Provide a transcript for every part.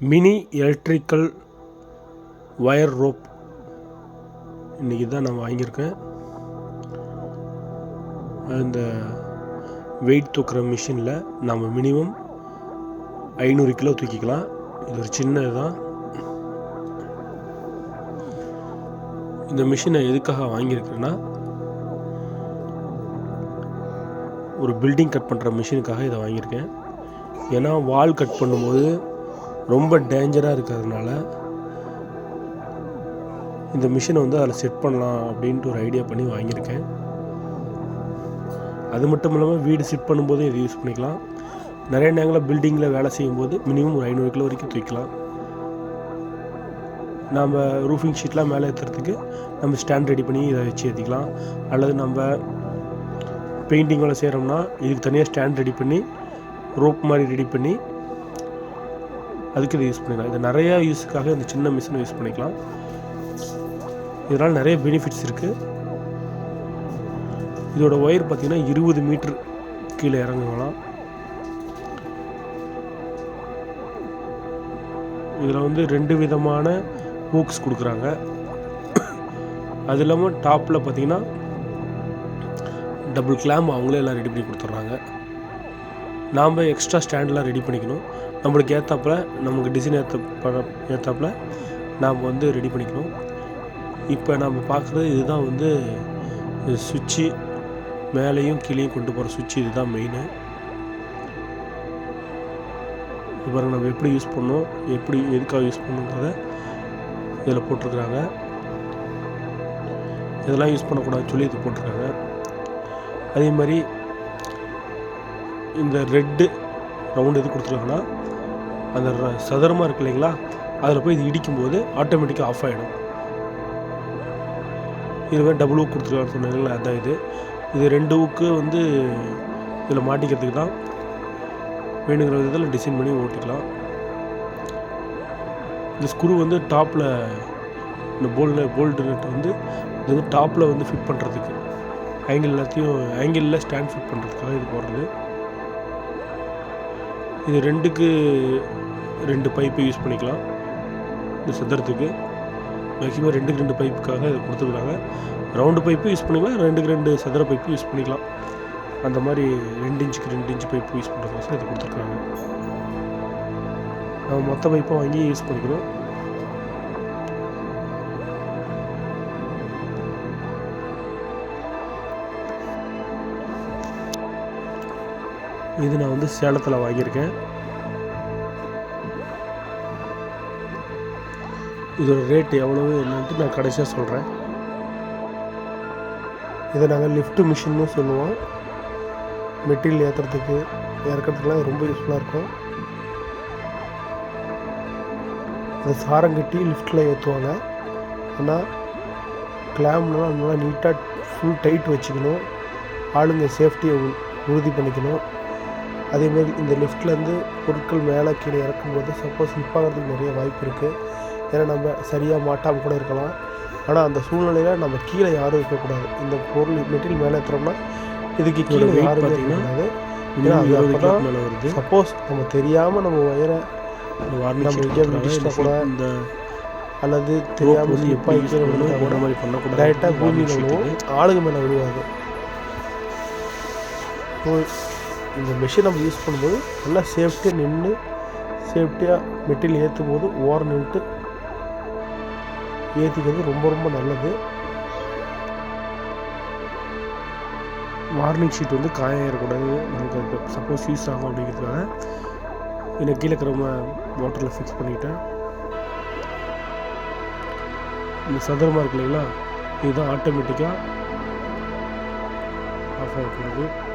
Mini electrical wire rope. இன்றைக்கி தான் நான் வாங்கியிருக்கேன். இந்த வெயிட் தூக்குற மிஷினில் நம்ம மினிமம் ஐநூறு கிலோ தூக்கிக்கலாம். இது ஒரு சின்ன தான். இந்த மிஷினை எதுக்காக வாங்கியிருக்கேன்னா ஒரு பில்டிங் கட் பண்ணுற மிஷினுக்காக இதை வாங்கியிருக்கேன். ஏன்னா வால் கட் பண்ணும்போது ரொம்ப டேஞ்சராக இருக்கிறதுனால இந்த மிஷினை வந்து அதில் செட் பண்ணலாம் அப்படின்ட்டு ஒரு ஐடியா பண்ணி வாங்கியிருக்கேன். அது மட்டும் இல்லாமல் வீடு செட் பண்ணும்போது இதை யூஸ் பண்ணிக்கலாம். நிறைய நேரங்களில் பில்டிங்கில் வேலை செய்யும்போது மினிமம் ஒரு ஐநூறு கிலோ வரைக்கும் தூக்கலாம் நம்ம ரூஃபிங் ஷீட்லாம் மேலே ஏற்றுறதுக்கு நம்ம ஸ்டாண்ட் ரெடி பண்ணி இதை வச்சு ஏற்றிக்கலாம் அல்லது நம்ம பெயிண்டிங் வேலை செய்கிறோம்னா இதுக்கு தனியாக ஸ்டாண்ட் ரெடி பண்ணி ரோப் மாதிரி ரெடி பண்ணி அதுக்கு இதை யூஸ் பண்ணிக்கலாம் இது நிறையா யூஸுக்காக இந்த சின்ன மிஷினை யூஸ் பண்ணிக்கலாம். இதனால் நிறைய பெனிஃபிட்ஸ் இருக்குது இதோட ஒயர் பார்த்திங்கன்னா இருபது மீட்ரு கீழே இறங்குங்களாம். இதில் வந்து ரெண்டு விதமான ஹூக்ஸ் கொடுக்குறாங்க. அது இல்லாமல் டாப்பில் பார்த்தீங்கன்னா டபுள் கிளாம் அவங்களே எல்லாம் ரெடி பண்ணி கொடுத்துட்றாங்க. நாம் எக்ஸ்ட்ரா ஸ்டாண்டெலாம் ரெடி பண்ணிக்கணும். நம்மளுக்கு ஏற்றாப்புல நமக்கு டிசைன் ஏற்ற ஏற்றாப்புல நாம் வந்து ரெடி பண்ணிக்கணும். இப்போ நம்ம பார்க்குறது இதுதான் வந்து சுவிட்சு மேலேயும் கீழேயும் கொண்டு போகிற சுவிட்சு இதுதான் மெயினு பாருங்க நம்ம எப்படி யூஸ் பண்ணோம் எப்படி எதுக்காக யூஸ் பண்ணுங்கிறத இதில் போட்டிருக்கிறாங்க. இதெல்லாம் யூஸ் பண்ணக்கூடாதுன்னு சொல்லி இது போட்டிருக்காங்க. அதே மாதிரி இந்த ரெட்டு ரவுண்டு எது கொடுத்துருக்காங்கன்னா அந்த ர- சதுரமாக இருக்கு இல்லைங்களா? அதில் போய் இது இடிக்கும்போது ஆட்டோமேட்டிக்காக ஆஃப் ஆகிடும் இதுவே டபுள் ஊக் கொடுத்துருக்கான்னு சொன்னாங்கல்ல அதான் இது. இது ரெண்டு ஊக்கு வந்து இதில் மாட்டிக்கிறதுக்கு தான் வேணுங்கிற விதத்தில் டிசைன் பண்ணி ஓட்டிக்கலாம். இந்த ஸ்க்ரூ வந்து டாப்பில் இந்த போல்டு போல்டு நட் வந்து இது வந்து டாப்பில் வந்து ஃபிட் பண்ணுறதுக்கு ஆங்கிள் எல்லாத்தையும் ஆங்கிளில் ஸ்டாண்ட் ஃபிட் பண்ணுறதுக்காக இது போடுறது. இது ரெண்டுக்கு ரெண்டு பைப்பு யூஸ் பண்ணிக்கலாம். இந்த சதுரத்துக்கு மேக்ஸிமம் ரெண்டுக்கு ரெண்டு பைப்புக்காக இதை கொடுத்துருக்காங்க ரவுண்டு பைப்பு யூஸ் பண்ணிக்கலாம். ரெண்டுக்கு ரெண்டு சதுர பைப்பு யூஸ் பண்ணிக்கலாம். அந்த மாதிரி ரெண்டு இன்ச்சுக்கு ரெண்டு இன்ச்சு பைப்பு யூஸ் பண்ணுறதுக்கோசம் இதை கொடுத்துருக்காங்க. நம்ம மொத்த பைப்பை வாங்கி யூஸ் பண்ணிக்கிறோம். இது நான் வந்து சேலத்தில் வாங்கியிருக்கேன். இதோட ரேட் எவ்வளவு என்னன்ட்டு நான் கடைசியாக சொல்கிறேன் இதை நாங்கள் லிஃப்ட் மிஷின்னு சொல்லுவோம். மெட்டீரியல் ஏற்றுறதுக்கு இறக்கிறதுக்குலாம் ரொம்ப யூஸ்ஃபுல்லாக இருக்கும். இந்த சாரம் கட்டி லிஃப்ட்டில் ஏற்றுவாங்க ஆனால் கிளாம்லாம் நல்லா நீட்டாக ஃபுல் டைட் வச்சுக்கணும். ஆளுங்க சேஃப்டியை உறுதி பண்ணிக்கணும். அதேமாரி இந்த லிஃப்ட்லேருந்து பொருட்கள் மேலே கீழே இறக்கும்போது சப்போஸ் ஸ்லிப் ஆகிறதுக்கு நிறைய வாய்ப்பு இருக்குது ஏன்னா நம்ம சரியாக மாட்டாமல் கூட இருக்கலாம். ஆனால் அந்த சூழ்நிலையில் நம்ம கீழே யாரும் இருக்கக்கூடாது இந்த பொருள் மெட்டீரியல் மேலே ஏற்றுறோம்னா இதுக்கு கீழே யாரும் இருக்கக்கூடாது அது மேலே வருது. சப்போஸ் நம்ம தெரியாமல் நம்ம ஒயரை நம்ம இந்த கூட இந்த அல்லது தெரியாமல் வந்து ஸ்லிப் எப்படி ஆகி use கீழே விழுந்தா கூட மாதிரி பண்ணக்கூடாது. டைரெக்டாக sheet விழுவும். ஆளுங்க மேலே விழுவாது. இந்த மிஷின் நம்ம யூஸ் பண்ணும்போது நல்லா சேஃப்டியாக நின்று சேஃப்டியாக மெட்டீரியல் ஏற்றும் போது ஓரம் நின்றுட்டு ஏற்றிக்கிறது ரொம்ப ரொம்ப நல்லது. வார்னிங் ஷீட் வந்து காயம் ஏறக்கூடாது நமக்கு அது சப்போஸ் யூஸ் ஆகும் அப்படிங்கிறதுக்காக. இதை கீழே இருக்கிற மோட்டரில் ஃபிக்ஸ் பண்ணிட்டேன். இந்த சதுரமாக இருக்கு இல்லைங்களா? இதுதான் ஆட்டோமேட்டிக்காக ஆஃப் ஆகக்கூடாது.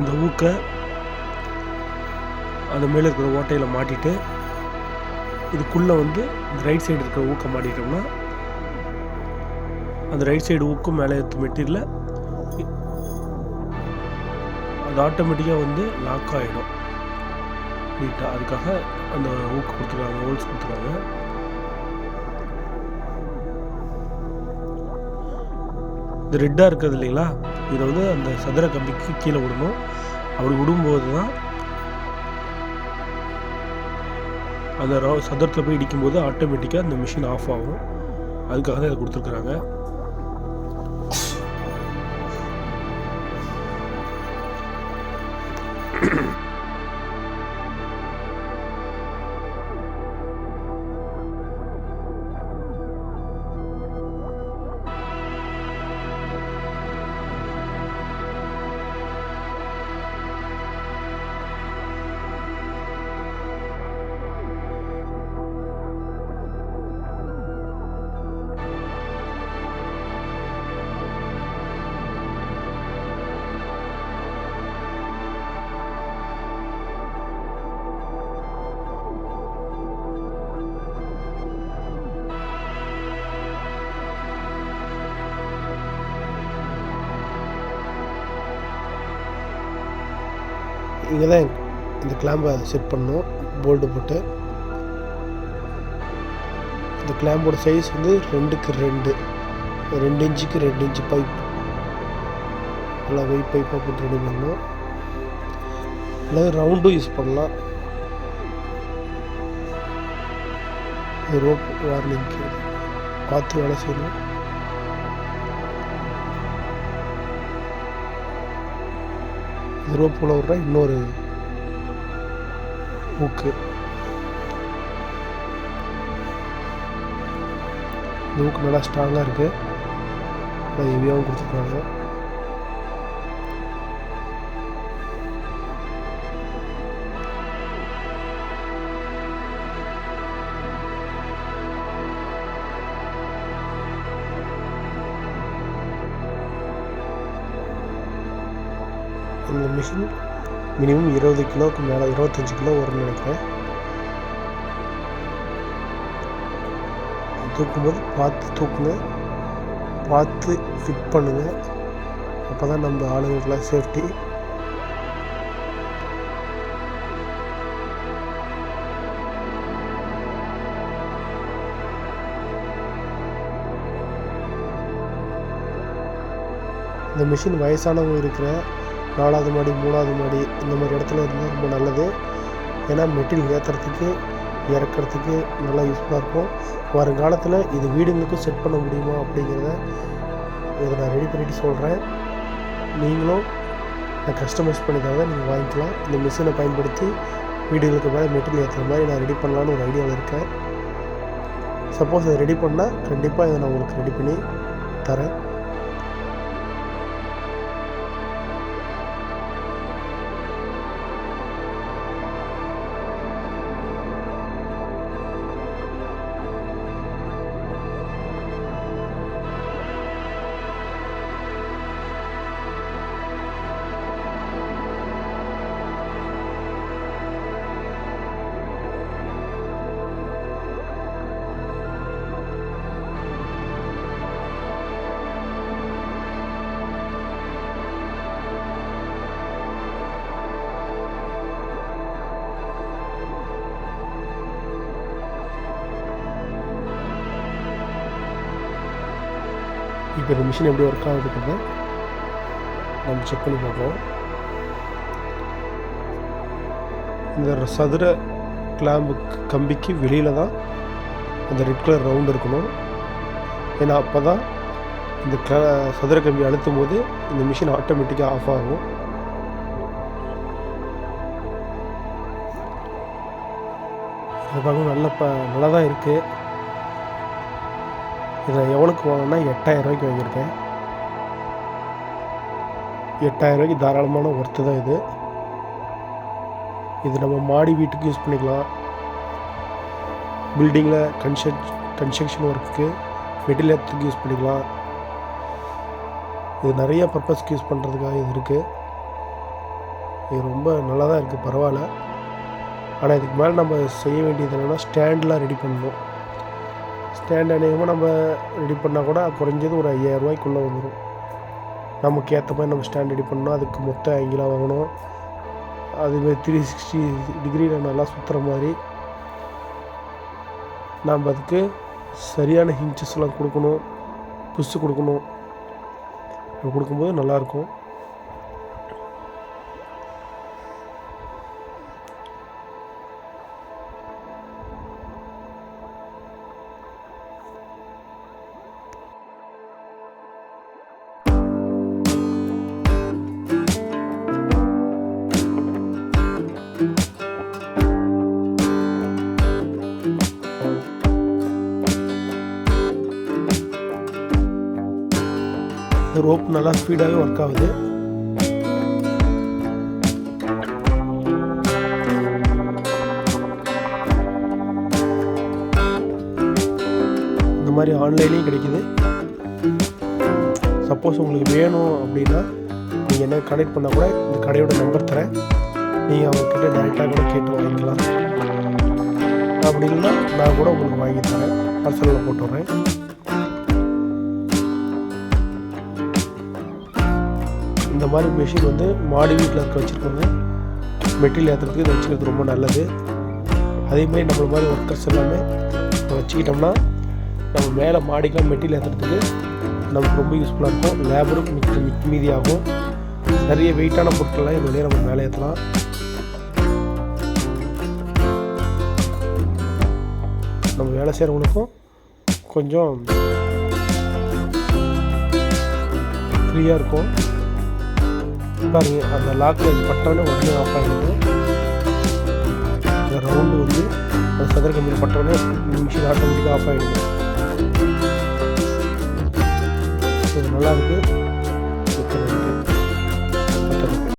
இந்த ஊக்கை அது மேலே இருக்கிற ஓட்டையில் மாட்டிட்டு இதுக்குள்ளே வந்து இந்த ரைட் சைடு இருக்கிற ஊக்க மாட்டிட்டோம்னா அந்த ரைட் சைடு ஊக்கும் மேலே ஏற்ற மெட்டீரியலில் அது ஆட்டோமேட்டிக்காக வந்து லாக் ஆகிடும் நீட்டாக அதுக்காக அந்த ஊக்கு கொடுத்துருக்காங்க ஹோல்ஸ் கொடுத்துருக்காங்க. இது ரெட்டாக இருக்கிறது இல்லைங்களா? இதை வந்து அந்த சதுர கம்பிக்கு கீழே விடணும். அப்படி விடும்போது தான் அந்த ரோ சதுரத்தில் போய் இடிக்கும்போது ஆட்டோமேட்டிக்காக அந்த மிஷின் ஆஃப் ஆகும். அதுக்காக தான் இதை கொடுத்துருக்குறாங்க. இங்கே தான் இந்த கிளாம்பை செட் பண்ணும் போல்டு போட்டு. இந்த கிளாம்போட சைஸ் வந்து ரெண்டுக்கு ரெண்டு. ரெண்டு இன்ச்சுக்கு ரெண்டு இன்ச்சு பைப் நல்லா வெயிட் பைப்பாக போட்டு ரெடி பண்ணணும். இல்லை ரவுண்டும் யூஸ் பண்ணலாம். ரோப் வார்னிங்க்கு பார்த்து வேலை செய்யணும். இது ரோப் இன்னொரு ஊக்கு. இந்த ஊக்கு நல்லா ஸ்ட்ராங்காக இருக்குது நல்லா ஹெவியாகவும் கொடுத்துருக்காங்க. மிஷின் மினிமம் இருபது கிலோவுக்கு மேலே இருபத்தஞ்சி கிலோ வரும்னு நினைக்கிறேன். தூக்கும்போது பார்த்து தூக்குங்க. பார்த்து ஃபிட் பண்ணுங்க. அப்போ தான் நம்ம ஆளுங்களுக்கெல்லாம் சேஃப்டி இந்த மிஷின் வயசானவங்க இருக்கிற நாலாவது மாடி மூணாவது மாடி இந்த மாதிரி இடத்துல இருந்தால் ரொம்ப நல்லது. ஏன்னா மெட்டீரியல் ஏற்றுறதுக்கு இறக்கிறதுக்கு நல்லா யூஸ்ஃபுல்லாக இருக்கும். வருங்காலத்தில் இது வீடுங்களுக்கும் செட் பண்ண முடியுமா அப்படிங்கிறத இதை நான் ரெடி பண்ணிட்டு சொல்கிறேன் நீங்களும் நான் கஸ்டமைஸ் பண்ணி தரதை நீங்கள் வாங்கிக்கலாம். இந்த மிஷினை பயன்படுத்தி வீடுகளுக்கு மேலே மெட்டீரியல் ஏற்றுற மாதிரி நான் ரெடி பண்ணலான்னு ஒரு ஐடியாவில் இருக்கேன். சப்போஸ் இதை ரெடி பண்ணால் கண்டிப்பாக இதை நான் உங்களுக்கு ரெடி பண்ணி தரேன். இப்போ இந்த மிஷின் எப்படி ஒர்க் ஆகுதுன்றத நம்ம செக் பண்ணி பார்ப்போம் இந்த சதுர கிளாம்பு கம்பிக்கு வெளியில் தான் அந்த ரெட் கலர் ரவுண்ட் இருக்கணும். ஏன்னா அப்போ தான் இந்த க சதுர கம்பி அழுத்தும் போது இந்த மிஷின் ஆட்டோமேட்டிக்காக ஆஃப் ஆகும். அது பார்க்கணும் நல்ல ப நல்லா தான் இருக்குது இதை எவ்வளோக்கு வாங்கினா எட்டாயிரம் ரூபாய்க்கு வாங்கியிருக்கேன். எட்டாயிரம் ரூபாய்க்கு தாராளமான ஒர்த்து தான் இது. இது நம்ம மாடி வீட்டுக்கு யூஸ் பண்ணிக்கலாம். பில்டிங்கில் கன்ஸ்ட்ரக் கன்ஸ்ட்ரக்ஷன் ஒர்க்குக்கு மெட்டீரியலுக்கு யூஸ் பண்ணிக்கலாம். இது நிறைய பர்பஸ்க்கு யூஸ் பண்ணுறதுக்காக இது இருக்குது இது ரொம்ப நல்லா தான் இருக்குது பரவாயில்ல. ஆனால் இதுக்கு மேலே நம்ம செய்ய வேண்டியது என்னென்னா ஸ்டாண்ட்லாம் ரெடி பண்ணணும். ஸ்டாண்ட் அநேகமாக நம்ம ரெடி பண்ணால் கூட குறைஞ்சது ஒரு ஐயாயிரரூவாய்க்குள்ளே வந்துடும் நமக்கு ஏற்ற மாதிரி நம்ம ஸ்டாண்ட் ரெடி பண்ணணும். அதுக்கு மொத்தம் ஐங்கிலாம் வாங்கணும். அதுமாரி த்ரீ சிக்ஸ்டி டிகிரியில் நல்லா சுற்றுற மாதிரி நாம் அதுக்கு சரியான ஹிஞ்சஸ்லாம் கொடுக்கணும். புஷ்ஷு கொடுக்கணும். கொடுக்கும்போது நல்லாயிருக்கும் ரோப் நல்லா ஸ்பீடாகவே ஒர்க் ஆகுது. இந்த மாதிரி ஆன்லைன்லேயும் கிடைக்குது. சப்போஸ் உங்களுக்கு வேணும் அப்படின்னா நீங்கள் என்ன கனெக்ட் பண்ணால் கூட இந்த கடையோட நம்பர் தரேன். நீங்கள் அவங்கக்கிட்ட டேரெக்டாக கூட கேட்டு வாங்கிக்கலாம். அப்படி இல்லைன்னா நான் கூட உங்களுக்கு வாங்கி தரேன். பார்சலில் போட்டு இந்த மாதிரி மிஷின் வந்து மாடி வீட்டில் இருக்க வச்சுருக்கோங்க மெட்டீரியல் ஏற்றுறதுக்கு இதை வச்சுக்கிறது ரொம்ப நல்லது. அதேமாதிரி நம்மள மாதிரி ஒர்க்கர்ஸ் எல்லாமே வச்சுக்கிட்டோம்னா நம்ம மேலே மாடிக்கெலாம் மெட்டீரியல் ஏற்றுறதுக்கு நமக்கு ரொம்ப யூஸ்ஃபுல்லாக இருக்கும். லேபரும் மிக் மிக்க மீதியாகும். நிறைய வெயிட்டான பொருட்கள்லாம் இது வழியாக நம்ம மேலே ஏற்றலாம் நம்ம வேலை செய்கிறவங்களுக்கும் கொஞ்சம் ஃப்ரீயாக இருக்கும். பாருங்க அந்த லாக்கில் இது பட்டோன்னே உடனே ஆஃப் ஆகிடுது ரவுண்டு வந்து அந்த சதுர கம்பியில் பட்டோன்னே மிஷின் ஆட்டோமேட்டிக்காக ஆஃப் ஆகிடுது இது நல்லா இருக்குது